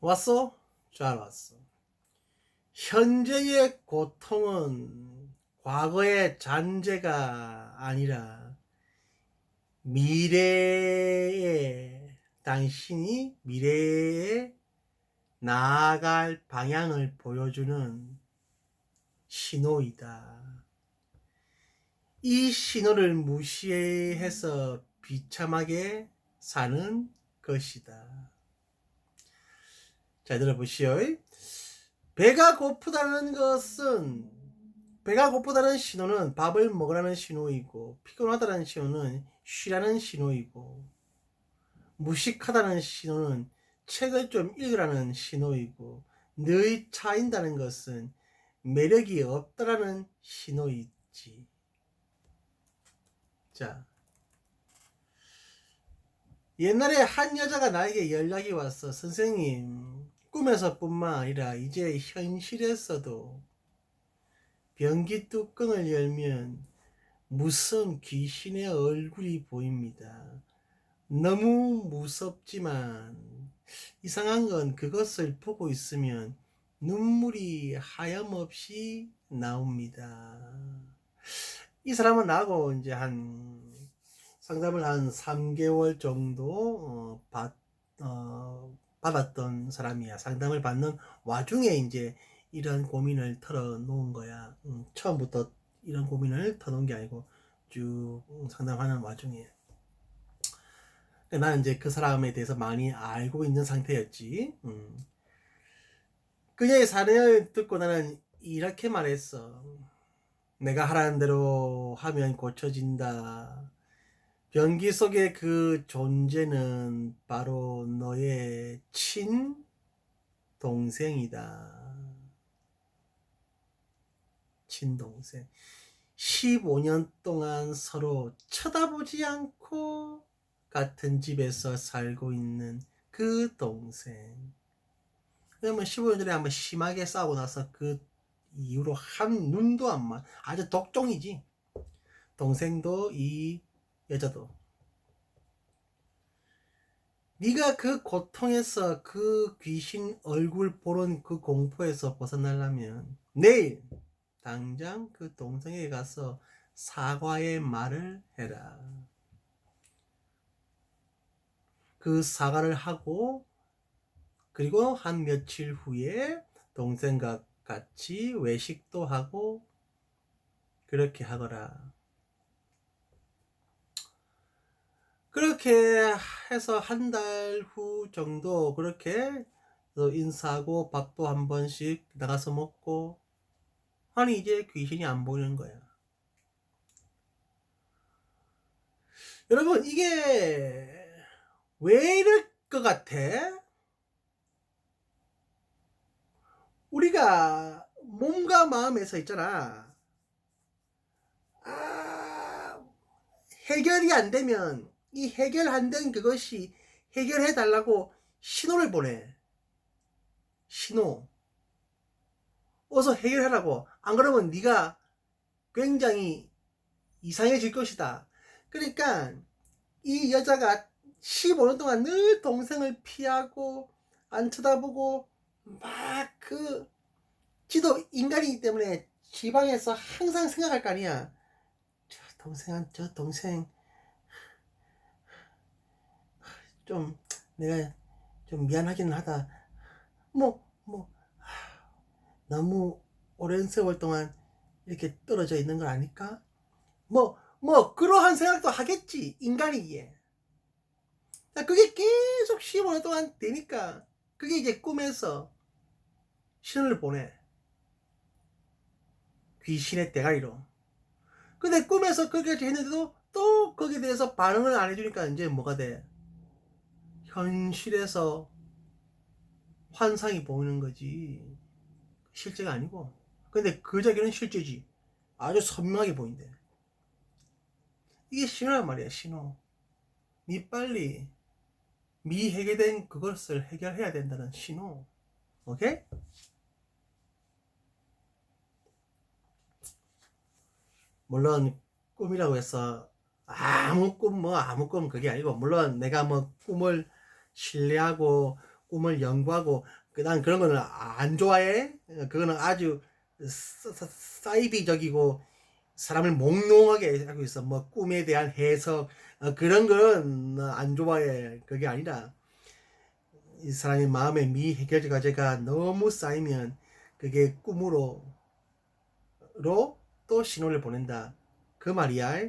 왔어? 잘 왔어. 현재의 고통은 과거의 잔재가 아니라 미래의 당신이 미래에 나아갈 방향을 보여주는 신호이다. 이 신호를 무시해서 비참하게 사는 것이다. 자, 들어보시오. 배가 고프다는 것은 배가 고프다는 신호는 밥을 먹으라는 신호이고 피곤하다는 신호는 쉬라는 신호이고 무식하다는 신호는 책을 좀 읽으라는 신호이고 너희 차인다는 것은 매력이 없다라는 신호이지. 자, 옛날에 한 여자가 나에게 연락이 왔어. 선생님, 꿈에서뿐만 아니라 이제 현실에서도 변기 뚜껑을 열면 무서운 귀신의 얼굴이 보입니다. 너무 무섭지만 이상한 건 그것을 보고 있으면 눈물이 하염없이 나옵니다. 이 사람은 나하고 이제 한 상담을 한 3개월 정도 어, 받, 어, 받았던 사람이야. 상담을 받는 와중에 이제 이런 고민을 털어놓은 거야. 음, 처음부터 이런 고민을 터놓은 게 아니고 쭉 상담하는 와중에. 나는 이제 그 사람에 대해서 많이 알고 있는 상태였지. 음. 그녀의 사연을 듣고 나는 이렇게 말했어. 내가 하라는 대로 하면 고쳐진다. 변기 속의 그 존재는 바로 너의 친 동생이다. 친동생. 15년 동안 서로 쳐다보지 않고 같은 집에서 살고 있는 그 동생. 그러면 15년 전에 한번 심하게 싸우고 나서 그 이후로 한 눈도 안 마. 아주 독종이지. 동생도 이 여자도. 네가 그 고통에서 그 귀신 얼굴 보는 그 공포에서 벗어나려면 내일 당장 그 동생에게 가서 사과의 말을 해라. 그 사과를 하고 그리고 한 며칠 후에 동생과 같이 외식도 하고 그렇게 하거라. 그렇게 해서 한 달 후 정도 그렇게 인사하고 밥도 한 번씩 나가서 먹고 아니 이제 귀신이 안 보이는 거야. 여러분 이게 왜 이럴 것 같아? 우리가 몸과 마음에서 있잖아. 아, 해결이 안 되면 이 해결 안된 그것이 해결해 달라고 신호를 보내. 신호. 어서 해결하라고. 안 그러면 네가 굉장히 이상해질 것이다. 그러니까 이 여자가 15년 동안 늘 동생을 피하고 안 쳐다보고 막 그 지도 인간이기 때문에 지방에서 항상 생각할 거 아니야. 저 동생한 저 동생 좀 내가 좀 미안하기는 하다. 뭐 뭐 너무 오랜 세월 동안 이렇게 떨어져 있는 걸 아닐까? 뭐 뭐 그러한 생각도 하겠지 인간이기에. 그게 계속 15년 동안 되니까 그게 이제 꿈에서 신을 보내. 귀신의 대가리로. 근데 꿈에서 그렇게 했는데도 또 거기에 대해서 반응을 안 해주니까 이제 뭐가 돼? 현실에서 환상이 보이는 거지. 실제가 아니고. 근데 그 자기는 실제지. 아주 선명하게 보인대. 이게 신호란 말이야, 신호. 니 빨리 미해결된 그것을 해결해야 된다는 신호. 오케이? 물론 꿈이라고 해서 아무 꿈 뭐 아무 꿈 그게 아니고 물론 내가 뭐 꿈을 신뢰하고 꿈을 연구하고 그난 그런 거는 안 좋아해. 그거는 아주 사이비적이고 사람을 몽롱하게 하고 있어. 뭐 꿈에 대한 해석 어, 그런 거는 안 좋아해. 그게 아니라 이 사람의 마음의 미해결 과제가 너무 쌓이면 그게 꿈으로 로 또 신호를 보낸다. 그 말이야.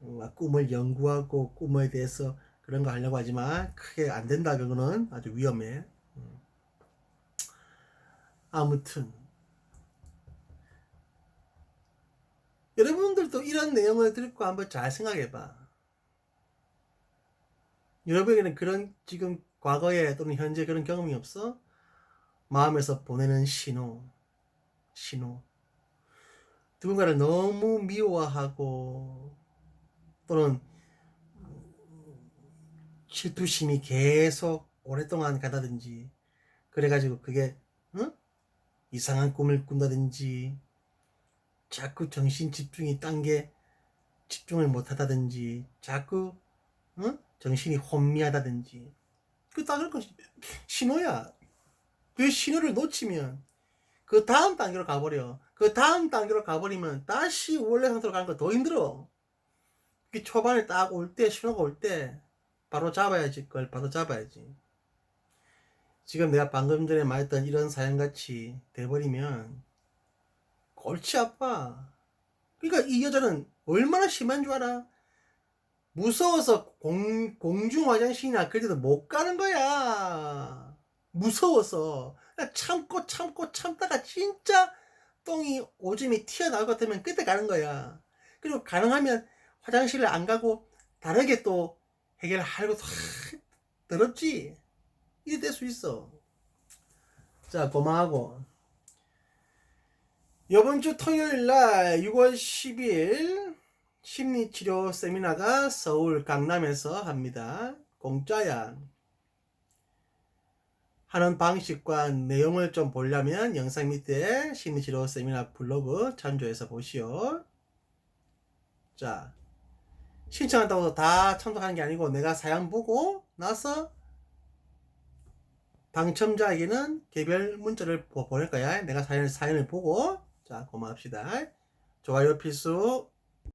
어, 꿈을 연구하고 꿈에 대해서 그런 거 하려고 하지만 크게 안 된다. 그거는 아주 위험해. 음. 아무튼 여러분들도 이런 내용을 듣고 한번 잘 생각해 봐. 여러분에게는 그런 지금 과거에 또는 현재 그런 경험이 없어? 마음에서 보내는 신호, 신호. 누군가를 너무 미워하고 또는 질투심이 계속 오랫동안 가다든지 그래가지고 그게 응? 이상한 꿈을 꾼다든지 자꾸 정신 집중이 딴 게 집중을 못하다든지 자꾸 응? 정신이 혼미하다든지 그 다른 건 신호야 그 신호를 놓치면 그 다음 단계로 가버려 그 다음 단계로 가버리면 다시 원래 상태로 가는 거 더 힘들어 그 초반에 딱 올 때 신호가 올때 바로 잡아야지 그걸 바로 잡아야지. 지금 내가 방금 전에 말했던 이런 사연같이 돼버리면 골치 아파. 그러니까 이 여자는 얼마나 심한 줄 알아? 무서워서 공, 공중 화장실이나 그래도 못 가는 거야. 무서워서. 참고 참고 참다가 진짜 똥이 오줌이 튀어나올 것 같으면 그때 가는 거야. 그리고 가능하면 화장실을 안 가고 다르게 또 해결하려고 하, 더럽지? 이래 될수 있어. 자 고마하고. 이번 주 토요일 날 6월 10일 심리치료 세미나가 서울 강남에서 합니다. 공짜야. 하는 방식과 내용을 좀 보려면 영상 밑에 심리치료 세미나 블로그 참조해서 보시오. 자 신청한다고 해서 다 참석하는 게 아니고 내가 사연 보고 나서 당첨자에게는 개별 문자를 보- 보낼 거야. 내가 사연, 사연을 보고 자 고맙습니다. 좋아요 필수